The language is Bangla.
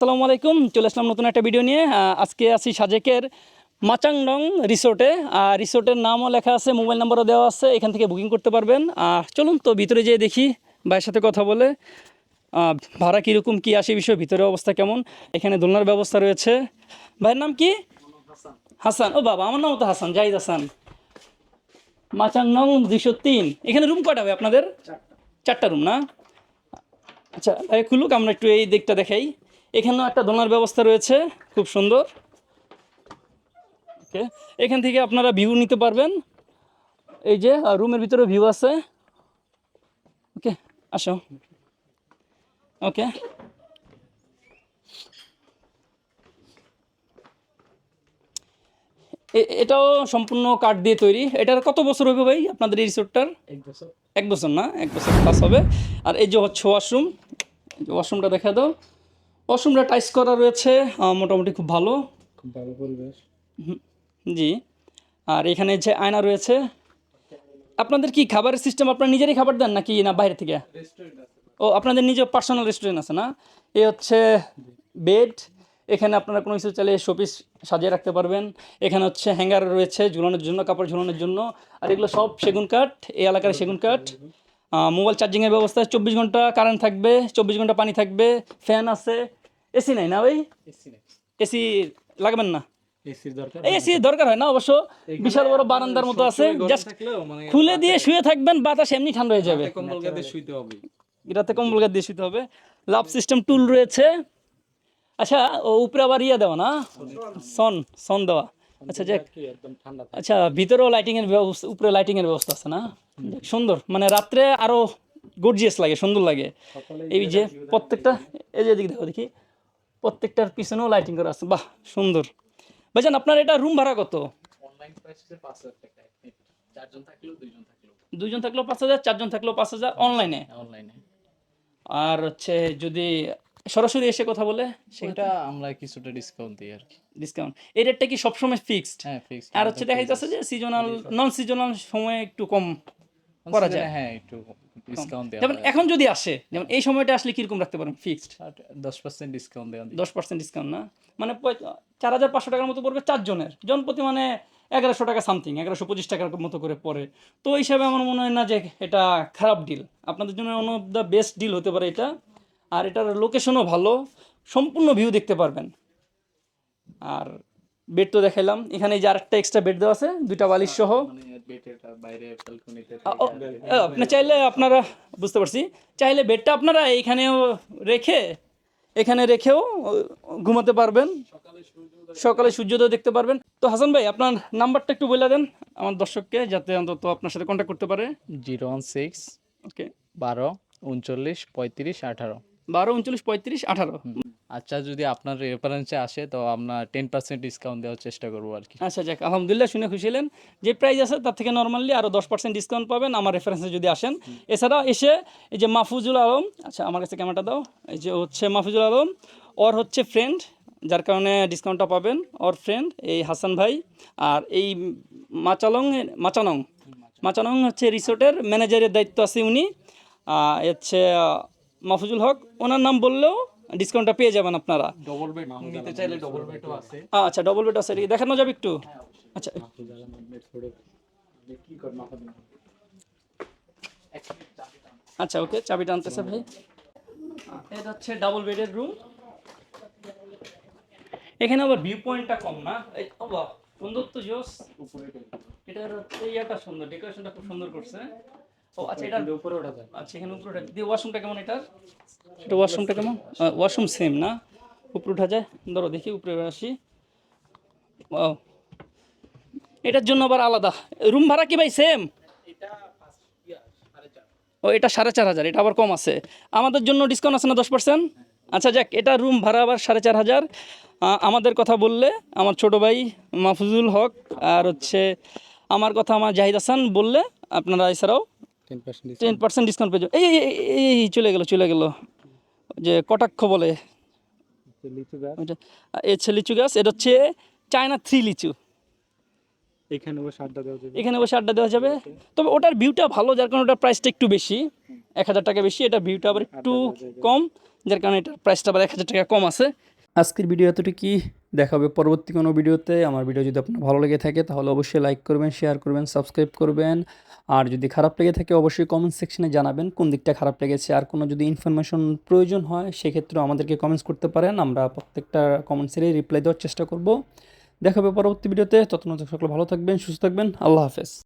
আসসালামু আলাইকুম চলে আসলাম নতুন একটা ভিডিও নিয়ে। আজকে আছি সাজেকের মাচাংডং রিসোর্টে। আর রিসোর্টের নামও লেখা আছে মোবাইল নাম্বারও দেওয়া আছে এখান থেকে বুকিং করতে পারবেন। আর চলুন তো ভিতরে যেয়ে দেখি ভাইয়ের সাথে কথা বলে। ভাড়া কীরকম কী আসে বিষয় ভিতরে অবস্থা কেমন? এখানে দোলনার ব্যবস্থা রয়েছে। ভাইয়ের নাম কি? হাসান। ও বাবা আমার নাম তো হাসান জাহিদ হাসান। মাচাংনং দুশো তিন। এখানে রুম কয়টা হবে আপনাদের? চারটা। রুম না? আচ্ছা ভাই খুলুক আমরা একটু এই দিকটা দেখাই। এখানেও একটা দোলনার ব্যবস্থা রয়েছে খুব সুন্দর। ওকে এখান থেকে আপনারা ভিউ নিতে পারবেন। এই যে রুমের ভিতরে ভিউ আছে। ওকে আসো। ওকে এটাও সম্পূর্ণ কাঠ দিয়ে তৈরি। এটার কত বছর হবে ভাই আপনাদের এই রিসোর্টটার এক বছর। এক বছর না এক বছর প্লাস হবে। আর এই যে হচ্ছে ওয়াশরুম ওয়াশরুমটা দেখা দাও। ওয়াশরুমটা টাইস করা রয়েছে মোটামুটি খুব ভালো। খুব ভালো পরিবেশ। জি। আর এখানে যে আয়না রয়েছে আপনাদের কি খাবারের সিস্টেম আপনারা নিজেরই খাবার দেন নাকি না বাইরে থেকে? ও আপনাদের নিজের পার্সোনাল রেস্টুরেন্ট আছে না? এ হচ্ছে বেড এখানে আপনারা কোনো কিছু চাইলে শোপিস সাজিয়ে রাখতে পারবেন। এখানে হচ্ছে হ্যাঙ্গার রয়েছে ঝুলানোর জন্য কাপড় ঝুলানোর জন্য। আর এগুলো সব সেগুন কাঠ এই এলাকার সেগুন কাঠ। মোবাইল চার্জিংয়ের ব্যবস্থা চব্বিশ ঘণ্টা কারেন্ট থাকবে চব্বিশ ঘণ্টা পানি থাকবে ফ্যান আছে। এসি নাই না ভাই? এসি নেই। এসি লাগবেন না? এসি দরকার হয় না। অবশ্য। বিশাল বড় বারান্দার মতো আছে। জাস্ট মানে খুলে দিয়ে শুয়ে থাকবেন বাতাস এমনি ঠান্ডা হয়ে যাবে। কম্বল গাদে শুইতে হবে। এটাতে কম্বল গাদ দিয়ে শুতে হবে। লাভ সিস্টেম টুল রয়েছে। আচ্ছা ও উপরে আবার ইয়ে দেওয়া না? সন সন দেওয়া। আচ্ছা যাক। থাকে। আচ্ছা ভিতরেও লাইটিংয়ের ব্যবস্থা উপরে লাইটিংয়ের ব্যবস্থা আছে না? সুন্দর। মানে রাত্রে আরও গর্জিয়াস লাগে সুন্দর লাগে। এই যে প্রত্যেকটা এই যে দেখো দেখি। প্রত্যেকটার পিছনেও লাইটিং করা আছে। বাহ সুন্দর। ভাইজান আপনার এটা রুম ভাড়া কত? অনলাইন প্রাইস 5000 টাকা এক চারজন থাকলেও দুইজন থাকলেও দুজন থাকলেও পাঁচ হাজার চারজন থাকলেও পাঁচ হাজার অনলাইনে অনলাইনে আর হচ্ছে যদি সরাসরি এসে কথা বলে সেটা সেটা আমরা কিছুটা ডিসকাউন্ট দিই আর কি। ডিসকাউন্ট এই রেটটা কি সবসময় ফিক্সড হ্যাঁ ফিক্সড আর হচ্ছে দেখা যাচ্ছে যে সিজনাল নন সিজনাল সময়ে একটু কম। করা যায়। হ্যাঁ একটু ডিসকাউন্ট দেওয়া যেমন এখন যদি আসে যেমন এই সময়টা আসলে কীরকম রাখতে পারেন ফিক্সড দশ পার্সেন্ট ডিসকাউন্ট দেওয়া দশ পার্সেন্ট ডিসকাউন্ট না? মানে চার হাজার পাঁচশো টাকার মতো পড়বে চারজনের। জন প্রতি মানে এগারোশো টাকা সামথিং এগারোশো পঁচিশ টাকার মতো করে পড়ে। তো এই হিসাবে আমার মনে হয় না যে এটা খারাপ ডিল আপনাদের জন্য one of the best deal হতে পারে এটা। আর এটার লোকেশনও ভালো। সম্পূর্ণ ভিউ দেখতে পারবেন। আর বেড তো দেখাইলাম। এখানে যে আরেকটা এক্সট্রা বেড দেওয়া আছে দুইটা বালিশ সহ বেটেটা বাইরে ব্যালকনিতে ও, এ, আপনি চাইলে আপনারা বুঝতে পারছি। চাইলে বেডটা আপনারা এইখানেও রেখে এখানে রেখেও ঘুমাতে পারবেন। সকালে সূর্যোদয় দেখতে পারবেন। তো হাসান ভাই আপনার নাম্বারটা একটু বলে দেন আমার দর্শককে যাতে অন্তত আপনার সাথে কন্ট্যাক্ট করতে পারে। Zero one six okay. বারো উনচল্লিশ পঁয়ত্রিশ আঠারো। বারো উনচল্লিশ পঁয়ত্রিশ আঠারো। আচ্ছা যদি আপনার রেফারেন্সে আসে তো আমরা টেন পার্সেন্ট ডিসকাউন্ট দেওয়ার চেষ্টা করব আর কি। আচ্ছা যাক আলহামদুলিল্লাহ শুনে খুশি হলেন। যে প্রাইস আছে তার থেকে নর্মালি আরও দশ পার্সেন্ট ডিসকাউন্ট পাবেন আমার রেফারেন্সে যদি আসেন। এছাড়া এসে এই যে মাহফুজুল আলম আচ্ছা আমার কাছে ক্যামেরাটা দাও। এই যে হচ্ছে মাহফুজুল আলম ওর হচ্ছে ফ্রেন্ড যার কারণে ডিসকাউন্টটা পাবেন ওর ফ্রেন্ড এই হাসান ভাই। আর এই মাচালং মাচানং মাচানং হচ্ছে রিসোর্টের ম্যানেজারের দায়িত্ব আছে উনি। হচ্ছে মাহফুজুল হক। ওনার নাম বললেও ডিসকাউন্টটা পেয়ে যাবেন আপনারা। ডবল বেড নিতে চাইলে ডবল বেডও আছে। আচ্ছা ডবল বেড আছে। দেখানো যাবে একটু? আচ্ছা। আচ্ছা ওকে চাবিটা আনতেছে ভাই। এটা হচ্ছে ডাবল বেডের রুম এখানে আবার ভিউ পয়েন্টটা কম না? সুন্দর তো জোস এটার হচ্ছে ইয়াটা সুন্দর ডেকোরেশনটা খুব সুন্দর করছে। ও আচ্ছা এটার উপরে ওঠা যায়। আচ্ছা এখানে উপরে ওঠা দিয়ে ওয়াশরুমটা কেমন এটার? এটা ওয়াশরুমটা কেমন? ওয়াশরুম সেম না? উপরে ওঠা যায়। ধরো দেখি উপরে আসি। Wow. এটার জন্য আবার আলাদা। রুম ভাড়া কি ভাই সেম ও এটা সাড়ে চার হাজার এটা আবার কম আছে। আমাদের জন্য ডিসকাউন্ট আছে না দশ পার্সেন্ট আচ্ছা যাক এটা রুম ভাড়া আবার সাড়ে চার হাজার। আমাদের কথা বললে আমার ছোট ভাই মাহফুজুল হক আর হচ্ছে আমার কথা আমার জাহিদ হাসান বললে আপনারা এছাড়াও টেন পার্সেন্ট ডিসকাউন্ট পেয়ে এই এই, চলে গেল চলে গেল। যে কটাক্ষ বলে। হচ্ছে লিচু গাছ। এটা হচ্ছে চায়না থ্রি লিচু। এখানে বসে আড্ডা দেওয়া যাবে। এখানে বসে আড্ডা দেওয়া যাবে। তবে ওটার ভিউটা ভালো যার কারণে ওটার প্রাইসটা একটু বেশি। এক হাজার টাকা বেশি এটা ভিউটা আবার একটু কম যার কারণে এটার প্রাইসটা আবার এক হাজার টাকা কম আছে। আজকের ভিডিও এতটুকুই। দেখাবে পরবর্তী কোনো ভিডিওতে। আমার ভিডিও যদি আপনার ভালো লেগে থাকে, তাহলে অবশ্যই লাইক করবেন শেয়ার করবেন সাবস্ক্রাইব করবেন। আর যদি খারাপ লেগে থাকে, অবশ্যই কমেন্ট সেকশনে জানাবেন কোন দিকটা খারাপ লেগেছে। আর কোনো যদি ইনফরমেশন প্রয়োজন হয়, সেক্ষেত্রেও আমাদেরকে কমেন্টস করতে পারেন। আমরা প্রত্যেকটা কমেন্টসেরই রিপ্লাই দেওয়ার চেষ্টা করব। দেখাবে পরবর্তী ভিডিওতে। ততক্ষণ সকলে ভালো থাকবেন, সুস্থ থাকবেন। আল্লাহ হাফেজ।